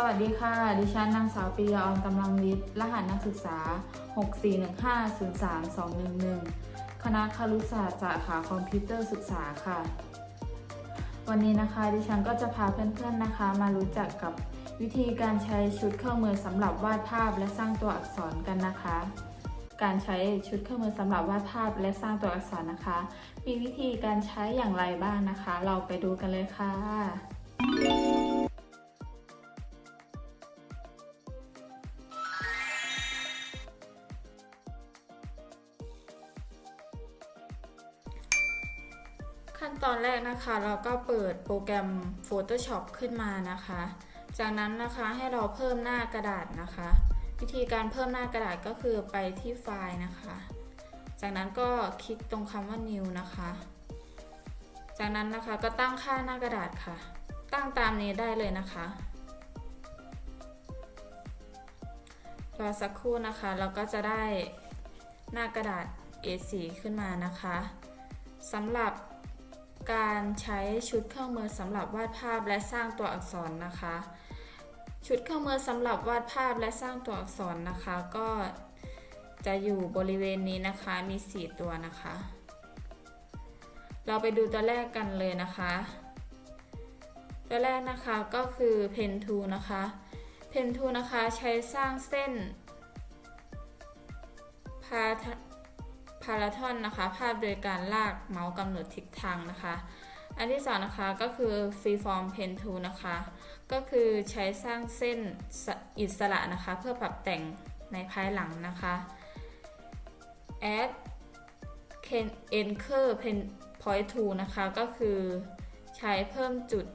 สวัสดีค่ะ ดิฉันนางสาวปียาออนกำลังวิทย์ รหัสนักศึกษา 641503211 คณะครุศาสตร์สาขาคอมพิวเตอร์ศึกษาค่ะ วันนี้นะคะดิฉันก็จะพาเพื่อนๆนะคะ มารู้จักกับวิธีการใช้ชุดเครื่องมือสำหรับวาดภาพและสร้างตัวอักษรกันนะคะ การใช้ชุดเครื่องมือสำหรับวาดภาพและสร้างตัวอักษรนะคะ มีวิธีการใช้อย่างไรบ้างนะคะ เราไปดูกันเลยค่ะ รกนะคะ เราก็เปิดโปรแกรม Photoshop ขึ้นมานะคะ จากนั้นนะคะให้เราเพิ่มหน้ากระดาษนะคะ วิธีการเพิ่มหน้ากระดาษก็คือไปที่ไฟล์นะคะ จากนั้นก็คลิกตรงคำว่า new นะคะ จากนั้นนะคะก็ตั้งค่าหน้ากระดาษค่ะ ตั้งตามนี้ได้เลยนะคะรอสักครู่นะคะ เราก็จะได้หน้ากระดาษ A4 ขึ้นมานะคะสำหรับ การใช้ชุดเครื่องมือสำหรับวาดภาพและสร้างตัวอักษรนะคะ ชุดเครื่องมือสำหรับวาดภาพและสร้างตัวอักษรนะคะ ก็จะอยู่บริเวณนี้นะคะมี 4 ตัวนะคะ เราไปดูตัวแรกกันเลยนะคะ ตัวแรกนะคะก็คือ Pen Tool นะคะ Pen Tool นะคะใช้สร้างเส้นพาาราทอนนะคะ ภาพโดยการลากเมาส์กำหนดทิศทางนะคะ อันที่สองนะคะก็คือ Freeform Pen Tool นะคะ ก็คือใช้สร้างเส้นอิสระนะคะ เพื่อปรับแต่งในภายหลังนะคะ Add Anchor Pen Point Tool นะคะ ก็คือใช้เพิ่มจุด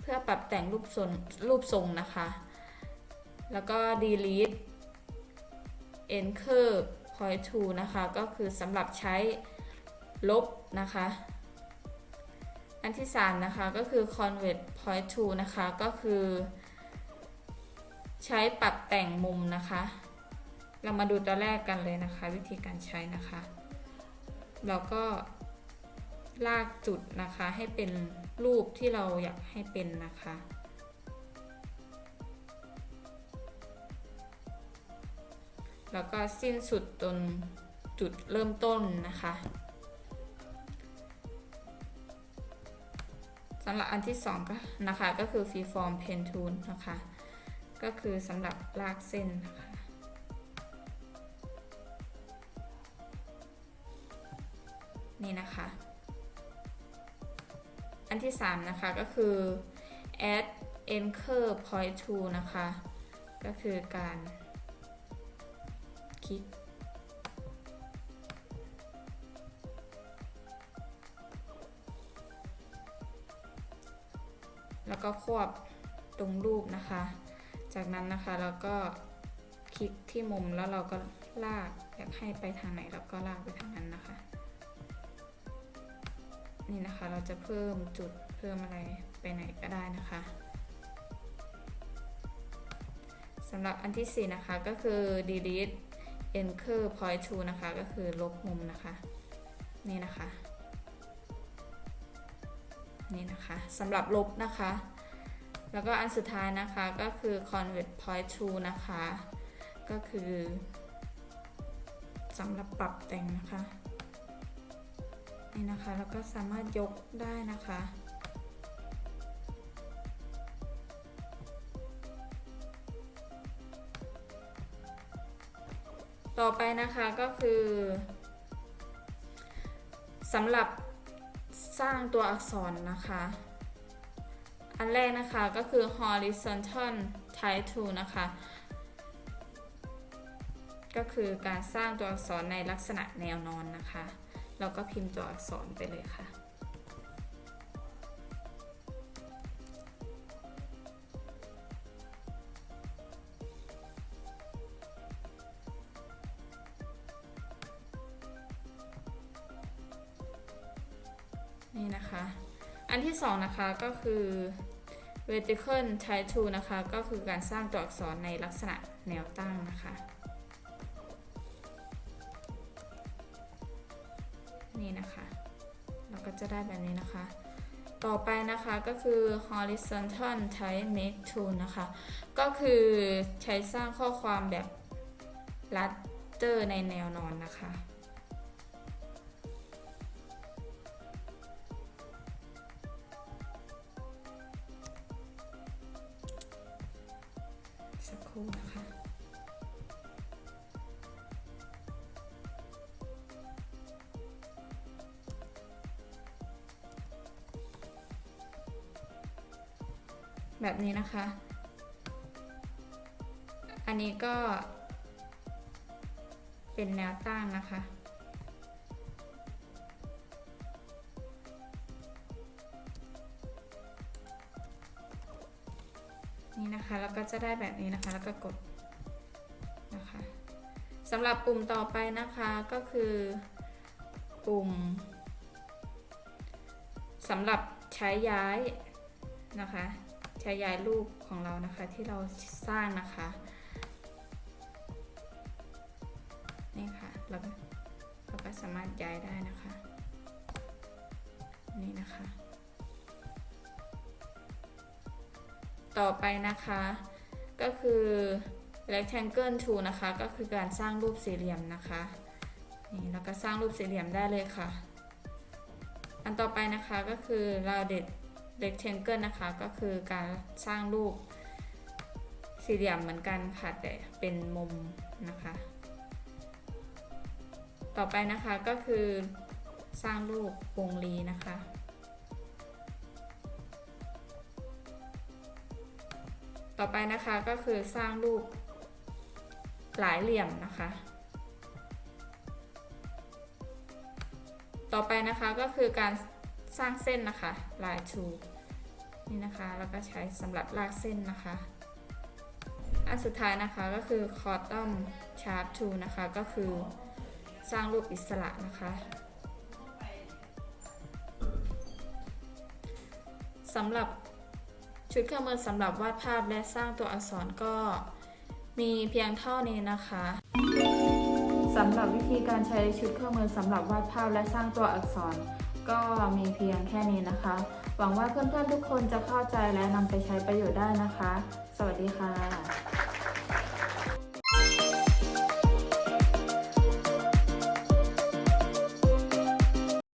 เพื่อปรับแต่งรูปทรงรูปทรงนะคะ แล้วก็ delete anchor point t o นะคะ ก็คือสำหรับใช้ลบนะคะ อันที่ 3 นะคะ ก็คือ convert point tool นะคะ ก็คือ ใช้ปรับแต่งมุมนะคะ เรามาดูตัวแรกกันเลยนะคะ วิธีการใช้นะคะ เราก็ลากจุดนะคะให้เป็นรูปที่เราอยากให้เป็นนะคะ แล้วก็สิ้นสุดตรงจุดเริ่มต้นนะคะสำหรับอันที่สองก็นะคะก็คือ freeform pen tool นะคะ ก็คือสำหรับลากเส้นนะคะนี่นะคะ อันที่ 3 นะคะก็คือ add anchor point tool นะคะ ก็คือการ คลิก แล้วก็ควบตรงรูปนะคะ จากนั้นนะคะเราก็คลิกที่มุมแล้วเราก็ลากอยากให้ไปทางไหนเราก็ลากไปทางนั้นนะคะ นี่นะคะเราจะเพิ่มจุดเพิ่มอะไรไปไหนก็ได้นะคะสำหรับอันที่ 4 นะคะก็คือ delete anchor point to นะคะก็คือลบมุมนะคะ นี่นะคะ นี่นะคะสำหรับลบนะคะ แล้วก็อันสุดท้ายนะคะก็คือ convert point to นะคะ ก็คือสำหรับปรับแต่งนะคะ นี่นะคะแล้วก็สามารถยกได้นะคะ ต่อไปนะคะก็คือสำหรับสร้างตัวอักษรนะคะ อันแรกนะคะก็คือ horizontal type tool นะคะ ก็คือการสร้างตัวอักษรในลักษณะแนวนอนนะคะ เราก็พิมพ์ตัวอักษรไปเลยค่ะ อันที่สองนะคะก็คือ vertical type tool นะคะ ก็คือการสร้างตัวอักษรในลักษณะแนวตั้งนะคะนี่นะคะเราก็จะได้แบบนี้นะคะ ต่อไปนะคะก็คือ horizontal type make tool นะคะ ก็คือใช้สร้างข้อความแบบลัดเตอร์ในแนวนอนนะคะ สักครู่นะคะ แบบนี้นะคะ อันนี้ก็เป็นแนวตั้งนะคะ นี่นะคะแล้วก็จะได้แบบนี้นะคะแล้วก็กดนะคะสำหรับปุ่มต่อไปนะคะก็คือปุ่มสำหรับใช้ย้ายนะคะ ใช้ย้ายรูปของเรานะคะที่เราสร้างนะคะนี่ค่ะเราก็เราก็สามารถย้ายได้นะคะ นี่นะคะ ต่อไปนะคะ ก็คือ rectangle tool นะคะ ก็คือการสร้างรูปสี่เหลี่ยมนะคะนี่แล้วก็สร้างรูปสี่เหลี่ยมได้เลยค่ะ อันต่อไปนะคะก็คือ rounded rectangle นะคะ ก็คือการสร้างรูปสี่เหลี่ยมเหมือนกันค่ะแต่เป็นมุมนะคะ ต่อไปนะคะก็คือสร้างรูปวงรีนะคะ ต่อไปนะคะก็คือสร้างรูปหลายเหลี่ยมนะคะ ต่อไปนะคะก็คือการสร้างเส้นนะคะลายทูนี่นะคะแล้วก็ใช้สำหรับลากเส้นนะคะ อันสุดท้ายนะคะก็คือ cotton sharp tool นะคะก็คือสร้างรูปอิสระนะคะสำหรับ ชุดเครื่องมือสำหรับวาดภาพและสร้างตัวอักษรก็มีเพียงเท่านี้นะคะสำหรับวิธีการใช้ชุดเครื่องมือสำหรับวาดภาพและสร้างตัวอักษร ก็มีเพียงแค่นี้นะคะ หวังว่าเพื่อนๆทุกคนจะเข้าใจและนำไปใช้ประโยชน์ได้นะคะ สวัสดีค่ะ